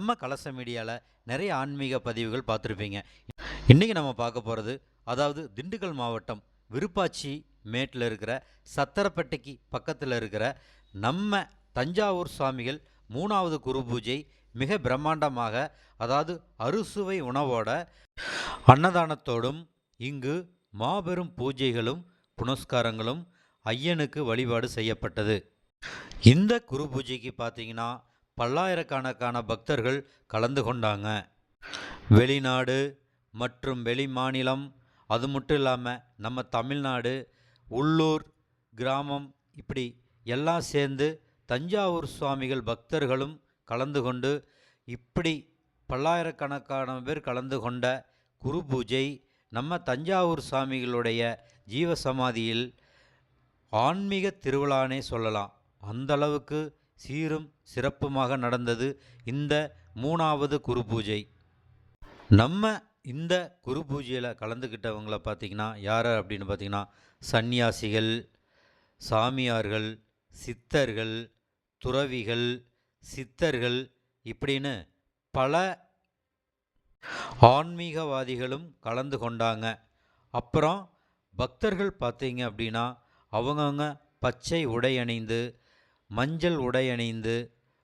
நம்ம கலச மீடியாவில் நிறைய ஆன்மீக பதிவுகள் பார்த்துருப்பீங்க. இன்றைக்கி நம்ம பார்க்க போகிறது அதாவது திண்டுக்கல் மாவட்டம் விருப்பாச்சி மேட்டில் இருக்கிற சத்தரப்பட்டிக்கு பக்கத்தில் இருக்கிற நம்ம தஞ்சாவூர் சுவாமிகள் மூணாவது குரு பூஜை மிக பிரம்மாண்டமாக அதாவது அறுசுவை உணவோட அன்னதானத்தோடும் இங்கு மாபெரும் பூஜைகளும் புனஸ்காரங்களும் ஐயனுக்கு வழிபாடு செய்யப்பட்டது. இந்த குரு பூஜைக்கு பார்த்தீங்கன்னா பல்லாயிரக்கணக்கான பக்தர்கள் கலந்து கொண்டாங்க. வெளிநாடு மற்றும் வெளி மாநிலம் அது மட்டும் இல்லாமல் நம்ம தமிழ்நாடு உள்ளூர் கிராமம் இப்படி எல்லாம் சேர்ந்து தஞ்சாவூர் சுவாமிகள் பக்தர்களும் கலந்து கொண்டு இப்படி பல்லாயிரக்கணக்கான பேர் கலந்து கொண்ட குரு பூஜை நம்ம தஞ்சாவூர் சுவாமிகளுடைய ஜீவசமாதியில் ஆன்மீக திருவிழானே சொல்லலாம். அந்தளவுக்கு சீரும் சிறப்புமாக நடந்தது இந்த மூணாவது குரு பூஜை. நம்ம இந்த குரு பூஜையில் கலந்துக்கிட்டவங்கள பார்த்திங்கன்னா யார் அப்படின்னு பார்த்தீங்கன்னா சந்நியாசிகள் சாமியார்கள் சித்தர்கள் துறவிகள் சித்தர்கள் இப்படின்னு பல ஆன்மீகவாதிகளும் கலந்து கொண்டாங்க. அப்புறம் பக்தர்கள் பார்த்தீங்க அப்படின்னா அவங்கவுங்க பச்சை உடை அணிந்து மஞ்சள் உடை அணிந்து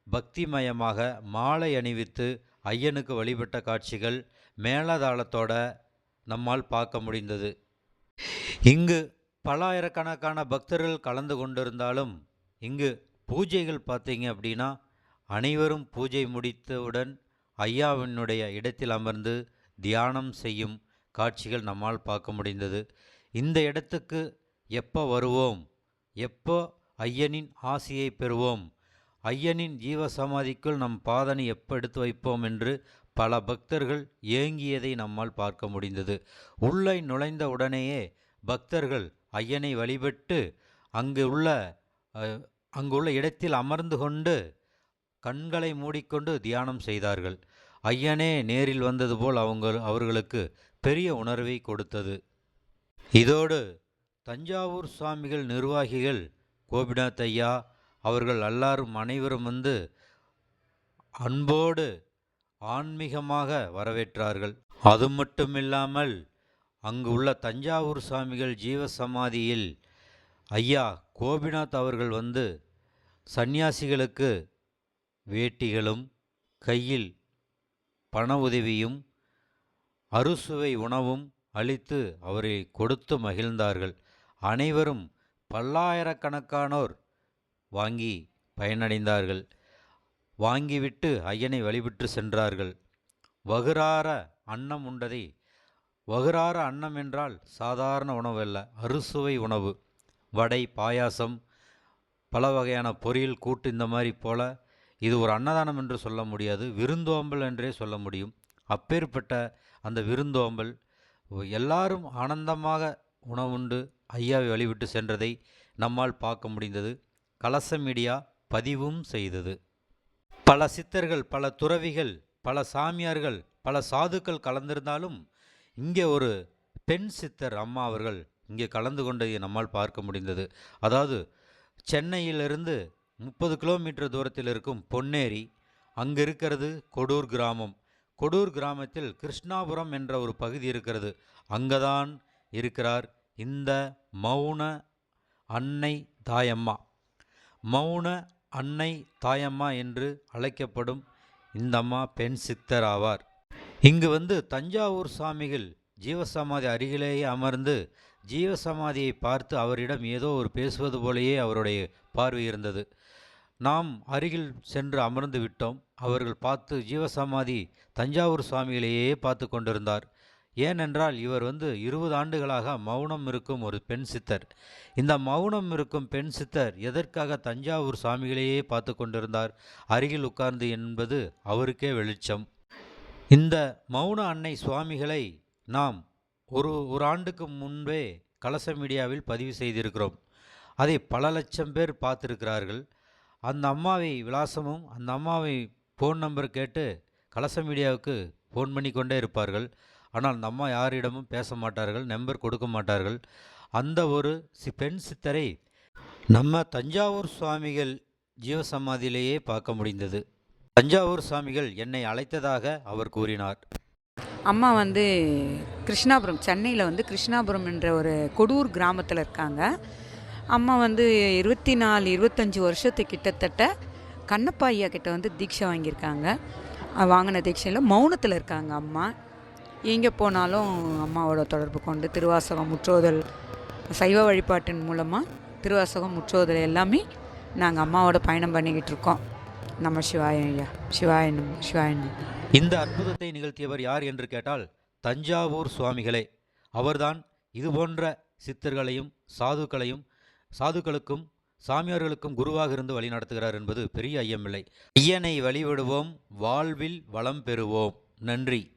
பக்திமயமாக மாலை அணிவித்து ஐயனுக்கு வழிபட்ட காட்சிகள் மேலதாளத்தோட நம்மால் பார்க்க முடிந்தது. இங்கு பல்லாயிரக்கணக்கான பக்தர்கள் கலந்து கொண்டிருந்தாலும் இங்கு பூஜைகள் பார்த்தீங்க அப்படின்னா அனைவரும் பூஜை முடித்தவுடன் ஐயாவினுடைய இடத்தில் அமர்ந்து தியானம் செய்யும் காட்சிகள் நம்மால் பார்க்க முடிந்தது. இந்த இடத்துக்கு எப்போ வருவோம்? எப்போ ஐயனின் ஆசியை பெறுவோம். ஐயனின் ஜீவசமாதிக்குள் நம் பாதனை எப்போ எடுத்து வைப்போம் என்று பல பக்தர்கள் ஏங்கியதை நம்மால் பார்க்க முடிந்தது. உள்ளே நுழைந்த உடனேயே பக்தர்கள் ஐயனை வழிபட்டு அங்கு உள்ள அங்குள்ள இடத்தில் அமர்ந்து கொண்டு கண்களை மூடிக்கொண்டு தியானம் செய்தார்கள். ஐயனே நேரில் வந்தது போல் அவங்க அவர்களுக்கு பெரிய உணர்வை கொடுத்தது. இதோடு தஞ்சாவூர் சுவாமிகள் நிர்வாகிகள் கோபிநாத் ஐயா அவர்கள் எல்லாரும் அனைவரும் வந்து அன்போடு ஆன்மீகமாக வரவேற்றார்கள். அது மட்டுமில்லாமல் அங்கு உள்ள தஞ்சாவூர் சுவாமிகள் ஜீவசமாதியில் ஐயா கோபிநாத் அவர்கள் வந்து சந்நியாசிகளுக்கு வேட்டிகளும் கையில் பண உதவியும் அறுசுவை உணவும் அளித்து அவரை கொடுத்து மகிழ்ந்தார்கள். அனைவரும் பல்லாயிரக்கணக்கானோர் வாங்கி பயனடைந்தார்கள். வாங்கிவிட்டு ஐயனை வழிபட்டு சென்றார்கள். வகுறார அன்னம் உண்டதை. வகுறார அன்னம் என்றால் சாதாரண உணவு அல்ல அறுசுவை உணவு. வடை பாயாசம் பல வகையான பொரியல் கூட்டு இந்த மாதிரி போல இது ஒரு அன்னதானம் என்று சொல்ல முடியாது. விருந்தோம்பல் என்றே சொல்ல முடியும். அப்பேற்பட்ட அந்த விருந்தோம்பல் எல்லாரும் ஆனந்தமாக உணவுண்டு ஐயாவை வழிவிட்டு சென்றதை நம்மால் பார்க்க முடிந்தது. கலச மீடியா பதிவும் செய்தது. பல சித்தர்கள் பல துறவிகள் பல சாமியார்கள் பல சாதுக்கள் கலந்திருந்தாலும் இங்கே ஒரு பெண் சித்தர் அம்மா அவர்கள் இங்கே கலந்து கொண்டதை நம்மால் பார்க்க முடிந்தது. அதாவது சென்னையிலிருந்து முப்பது கிலோமீட்டர் தூரத்தில் இருக்கும் பொன்னேரி அங்கே இருக்கிறது கொடூர் கிராமம். கொடூர் கிராமத்தில் கிருஷ்ணாபுரம் என்ற ஒரு பகுதி இருக்கிறது. அங்கதான் இருக்கிறார் இந்த மௌன அன்னை தாயம்மா. மௌன அன்னை தாயம்மா என்று அழைக்கப்படும் இந்த அம்மா பெண் சித்தர் ஆவார் இங்கு வந்து தஞ்சாவூர் சாமிகள் ஜீவசமாதி அருகிலேயே அமர்ந்து ஜீவசமாதியை பார்த்து அவரிடம் ஏதோ ஒரு பேசுவது போலேயே அவருடைய பார்வை இருந்தது. நாம் அருகில் சென்று அமர்ந்து விட்டோம். அவர்கள் பார்த்து ஜீவசமாதி தஞ்சாவூர் சுவாமிகளையே பார்த்து கொண்டிருந்தார். ஏனென்றால் இவர் வந்து இருபது ஆண்டுகளாக மௌனம் இருக்கும் ஒரு பெண் சித்தர். இந்த மௌனம் இருக்கும் பெண் சித்தர் எதற்காக தஞ்சாவூர் சாமிகளையே பார்த்து கொண்டிருந்தார்? அருகில் உட்கார்ந்து என்பது அவருக்கே வெளிச்சம். இந்த மௌன அன்னை சுவாமிகளை நாம் ஒரு ஒரு ஆண்டுக்கு முன்பே கலச மீடியாவில் பதிவு செய்திருக்கிறோம். அதை பல லட்சம் பேர் பார்த்துருக்கிறார்கள். அந்த அம்மாவை விலாசமும் அந்த அம்மாவை ஃபோன் நம்பர் கேட்டு கலச மீடியாவுக்கு ஃபோன் பண்ணி கொண்டே இருப்பார்கள். ஆனால் நம்ம யாரிடமும் பேச மாட்டார்கள் நம்பர் கொடுக்க மாட்டார்கள். அந்த ஒரு சி பெண் சித்தரை நம்ம தஞ்சாவூர் சுவாமிகள் ஜீவசமாதியிலேயே பார்க்க முடிந்தது. தஞ்சாவூர் சுவாமிகள் என்னை அழைத்ததாக அவர் கூறினார். அம்மா வந்து கிருஷ்ணாபுரம் சென்னையில் வந்து கிருஷ்ணாபுரம் என்ற ஒரு கொடூர் கிராமத்தில் இருக்காங்க. அம்மா வந்து இருபத்தி நாலு இருபத்தஞ்சி வருஷத்து கிட்டத்தட்ட கண்ணப்பா ஐயா கிட்ட வந்து தீட்சை வாங்கியிருக்காங்க. வாங்கின தீட்சையில் மௌனத்தில் இருக்காங்க அம்மா. எங்கே போனாலும் அம்மாவோட தொடர்பு கொண்டு திருவாசகம் முற்றோதல் சைவ வழிபாட்டின் மூலமாக திருவாசகம் முற்றோதல் எல்லாமே நாங்கள் அம்மாவோட பயணம் பண்ணிக்கிட்டு இருக்கோம். நம்ம சிவாயன் ஐயா. சிவாயனும் சிவாயனம் இந்த அற்புதத்தை நிகழ்த்தியவர் யார் என்று கேட்டால் தஞ்சாவூர் சுவாமிகளே. அவர்தான் இதுபோன்ற சித்தர்களையும் சாதுக்களையும் சாதுக்களுக்கும் சாமியார்களுக்கும் குருவாக இருந்து வழி நடத்துகிறார் என்பது பெரிய ஐயமில்லை. ஐயனை வழிபடுவோம் வாழ்வில் வளம் பெறுவோம். நன்றி.